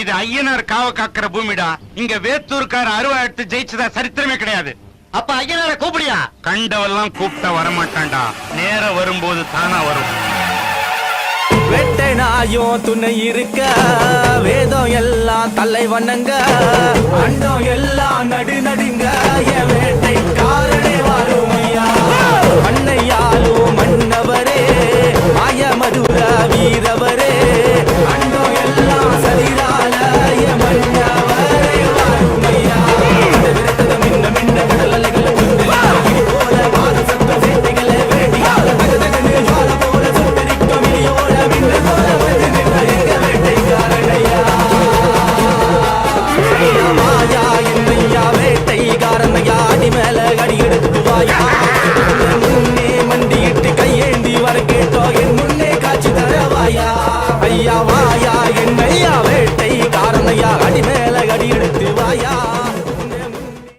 இது ஐயனார் காவ காக்கிற பூமிடா. இங்க வேத்தூர்கார அருவா எடுத்து ஜெயிச்சதா சரித்திரமே கிடையாது. அப்ப ஐயனார கூப்பிடியா? கண்டவெல்லாம் கூப்பிட்டா வரமாட்டான்டா. நேரம் வரும்போது தானா வரும். வெட்டை நாயும் துணை இருக்க? வேதம் எல்லாம் தலை வண்ணங்க Yeah,